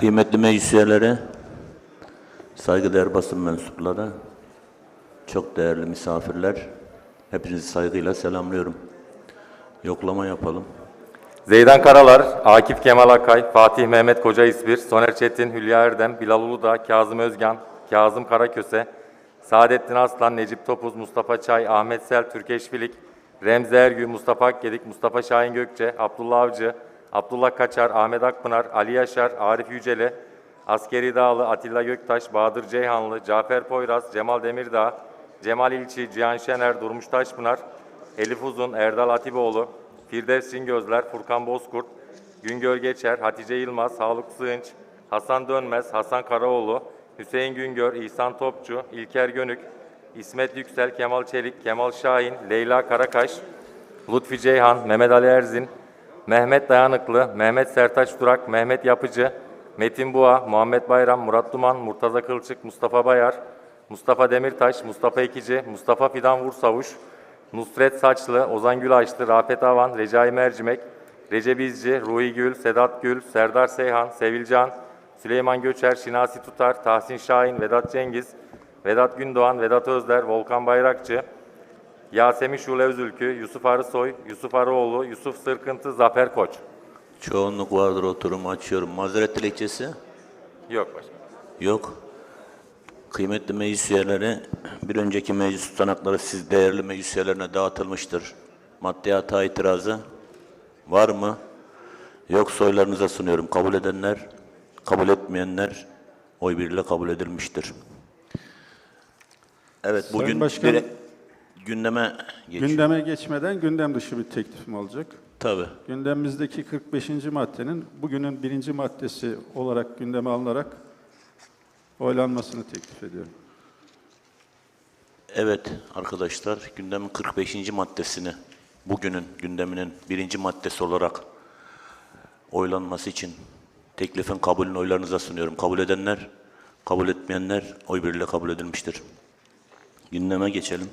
Kıymetli meclis üyeleri, saygıdeğer basın mensupları, çok değerli misafirler, hepinizi saygıyla selamlıyorum. Yoklama yapalım. Zeydan Karalar, Akif Kemal Akay, Fatih Mehmet Koca İsbir, Soner Çetin, Hülya Erdem, Bilal Uludağ, Kazım Özgan, Kazım Karaköse, Saadettin Aslan, Necip Topuz, Mustafa Çay, Ahmet Sel, Türkeş Filik, Remzi Ergü, Mustafa Akgedik, Mustafa Şahin Gökçe, Abdullah Avcı, Abdullah Kaçar, Ahmet Akpınar, Ali Yaşar, Arif Yüceli, Askeri Dağlı, Atilla Göktaş, Bahadır Ceyhanlı, Cafer Poyraz, Cemal Demirdağ, Cemal İlçi, Cihan Şener, Durmuş Taşpınar, Elif Uzun, Erdal Atiboğlu, Firdevs Cingözler, Furkan Bozkurt, Güngör Geçer, Hatice Yılmaz, Haluk Sığınç, Hasan Dönmez, Hasan Karaoğlu, Hüseyin Güngör, İhsan Topçu, İlker Gönük, İsmet Yüksel, Kemal Çelik, Kemal Şahin, Leyla Karakaş, Lutfi Ceyhan, Mehmet Ali Erzin, Mehmet Dayanıklı, Mehmet Sertaç Durak, Mehmet Yapıcı, Metin Buğa, Muhammed Bayram, Murat Duman, Murtaza Kılçık, Mustafa Bayar, Mustafa Demirtaş, Mustafa Ekici, Mustafa Fidan Vursavuş, Nusret Saçlı, Ozan Gülaşlı, Rafet Avan, Recai Mercimek, Recep İzci, Ruhi Gül, Sedat Gül, Serdar Seyhan, Sevilcan, Süleyman Göçer, Şinasi Tutar, Tahsin Şahin, Vedat Cengiz, Vedat Gündoğan, Vedat Özler, Volkan Bayrakçı, Yasemin Şule Özülkü, Yusuf Arısoy, Yusuf Arıoğlu, Yusuf Sırkıntı, Zafer Koç. Çoğunluk vardır oturumu açıyorum. Mazeret dilekçesi? Yok başkanım. Yok. Kıymetli meclis üyeleri, bir önceki meclis tutanakları siz değerli meclis üyelerine dağıtılmıştır. Maddiyata itirazı var mı? Yok soylarınıza sunuyorum. Kabul edenler, kabul etmeyenler oy birliğiyle kabul edilmiştir. Evet Sayın bugün Başkanım, bir gündeme geçiyor. Gündeme geçmeden gündem dışı bir teklifim olacak. Tabii. Gündemimizdeki 45. maddenin bugünün birinci maddesi olarak gündeme alınarak oylanmasını teklif ediyorum. Evet arkadaşlar gündemin 45. maddesini bugünün gündeminin birinci maddesi olarak oylanması için teklifin kabulünü oylarınıza sunuyorum. Kabul edenler, kabul etmeyenler oy birliğiyle kabul edilmiştir. Gündeme geçelim.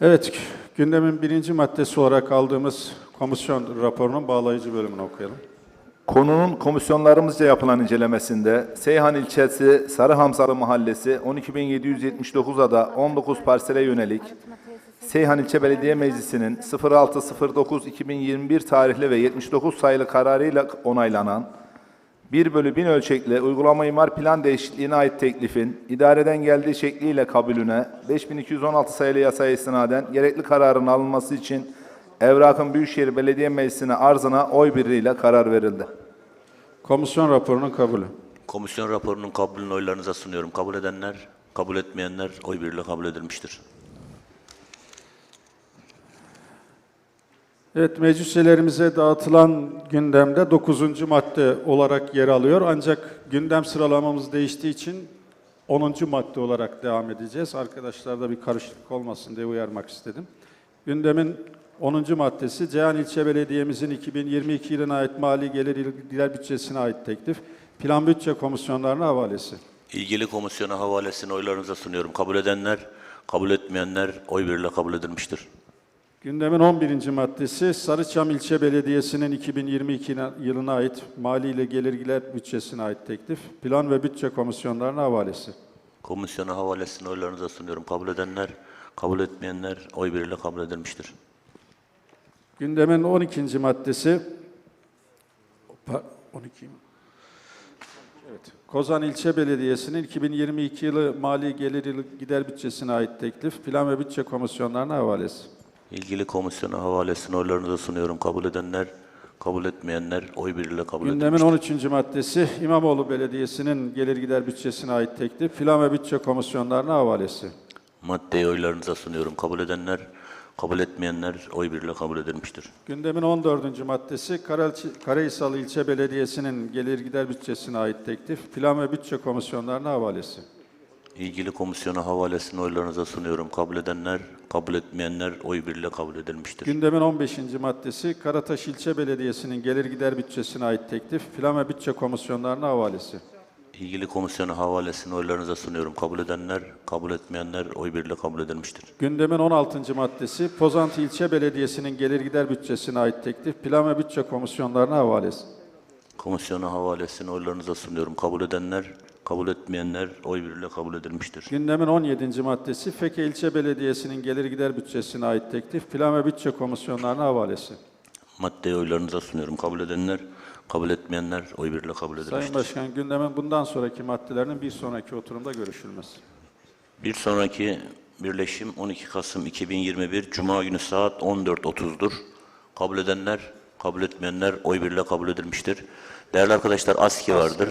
Evet, gündemin birinci maddesi olarak aldığımız komisyon raporunun bağlayıcı bölümünü okuyalım. Konunun komisyonlarımızca yapılan incelemesinde Seyhan ilçesi Sarıhamsalı Mahallesi 12.779 ada 19 parsele yönelik Seyhan İlçe Belediye Meclisi'nin 06.09.2021 tarihli ve 79 sayılı kararıyla onaylanan 1 bölü 1000 ölçekli uygulama imar plan değişikliğine ait teklifin idareden geldiği şekliyle kabulüne 5216 sayılı yasaya istinaden gerekli kararın alınması için Evrak'ın Büyükşehir Belediye Meclisi'ne arzına oy birliğiyle karar verildi. Komisyon raporunun kabulü. Komisyon raporunun kabulünü oylarınıza sunuyorum. Kabul edenler, kabul etmeyenler oy birliğiyle kabul edilmiştir. Evet, meclis üyelerimize dağıtılan gündemde 9. madde olarak yer alıyor. Ancak gündem sıralamamız değiştiği için 10. madde olarak devam edeceğiz. Arkadaşlarda bir karışıklık olmasın diye uyarmak istedim. Gündemin 10. maddesi Ceyhan İlçe Belediye'mizin 2022 yılına ait mali gelir gider bütçesine ait teklif, plan bütçe komisyonlarına havalesi. İlgili komisyona havalesini oylarınıza sunuyorum. Kabul edenler, kabul etmeyenler oy birliğiyle kabul edilmiştir. Gündemin 11. maddesi Sarıçam İlçe Belediyesi'nin 2022 yılına ait mali ile gelirgiler bütçesine ait teklif, plan ve bütçe komisyonlarına havalesi. Komisyona havalesini oylarınıza sunuyorum. Kabul edenler, kabul etmeyenler oy birliğiyle kabul edilmiştir. Gündemin 12. maddesi Pa- 12 mi? Evet. Kozan İlçe Belediyesi'nin 2022 yılı mali gelir gider bütçesine ait teklif, plan ve bütçe komisyonlarına havalesi. İlgili komisyona havalesini oylarınıza sunuyorum. Kabul edenler, kabul etmeyenler oy birliğiyle kabul Gündemin edilmiştir. 13. maddesi İmamoğlu Belediyesi'nin gelir gider bütçesine ait teklif, plan ve bütçe komisyonlarına havalesi. Maddeyi oylarınıza sunuyorum. Kabul edenler, kabul etmeyenler oy birliğiyle kabul edilmiştir. Gündemin 14. maddesi Karalçı- İlçe Belediyesi'nin gelir gider bütçesine ait teklif, plan ve bütçe komisyonlarına havalesi. İlgili komisyona havalesini oylarınıza sunuyorum. Kabul edenler, kabul etmeyenler oy birliğiyle kabul edilmiştir. Gündemin 15. maddesi Karataş İlçe Belediyesi'nin gelir gider bütçesine ait teklif, plan ve bütçe komisyonlarına havalesi. İlgili komisyona havalesini oylarınıza sunuyorum. Kabul edenler, kabul etmeyenler oy birliğiyle kabul edilmiştir. Gündemin 16. maddesi Pozantı İlçe Belediyesi'nin gelir gider bütçesine ait teklif plan ve bütçe komisyonlarına havalesi. Komisyona havalesini oylarınıza sunuyorum. Kabul edenler, kabul etmeyenler oy birliğiyle kabul edilmiştir. Gündemin 17. maddesi Feke İlçe Belediyesi'nin gelir gider bütçesine ait teklif plan ve bütçe komisyonlarına havalesi. Maddeyi oylarınıza sunuyorum. Kabul edenler, kabul etmeyenler oy birliğiyle kabul edilmiştir. Sayın Başkan gündemin bundan sonraki maddelerinin bir sonraki oturumda görüşülmesi. Bir sonraki birleşim 12 Kasım 2021 Cuma günü saat 14.30'dur. Kabul edenler, kabul etmeyenler oy birliğiyle kabul edilmiştir. Değerli arkadaşlar ASKİ vardır.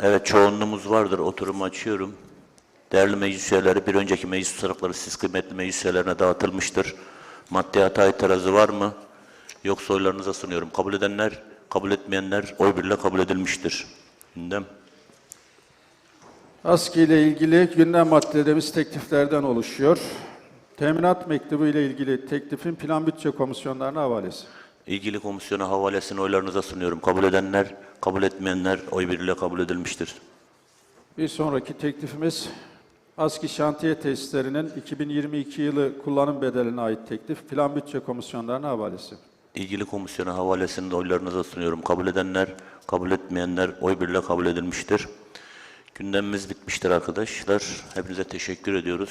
Evet çoğunluğumuz vardır. Oturumu açıyorum. Değerli meclis üyeleri bir önceki meclis tutanakları siz kıymetli meclis üyelerine dağıtılmıştır. Madde hata itirazı var mı? Yoksa oylarınıza sunuyorum. Kabul edenler, kabul etmeyenler oy birliğiyle kabul edilmiştir. Gündem. ASKİ ile ilgili gündem maddelerimiz tekliflerden oluşuyor. Teminat mektubu ile ilgili teklifin plan bütçe komisyonlarına havalesi. İlgili komisyona havalesini oylarınıza sunuyorum. Kabul edenler, kabul etmeyenler oy birliğiyle kabul edilmiştir. Bir sonraki teklifimiz ASKİ şantiye tesislerinin 2022 yılı kullanım bedeline ait teklif plan bütçe komisyonlarına havalesi. İlgili komisyona havalesini de oylarınıza sunuyorum. Kabul edenler, kabul etmeyenler oy birliğiyle kabul edilmiştir. Gündemimiz bitmiştir arkadaşlar. Hepinize teşekkür ediyoruz.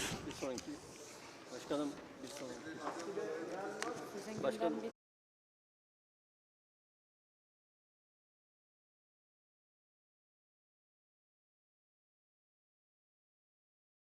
Başkanım bir sonraki. Başkanım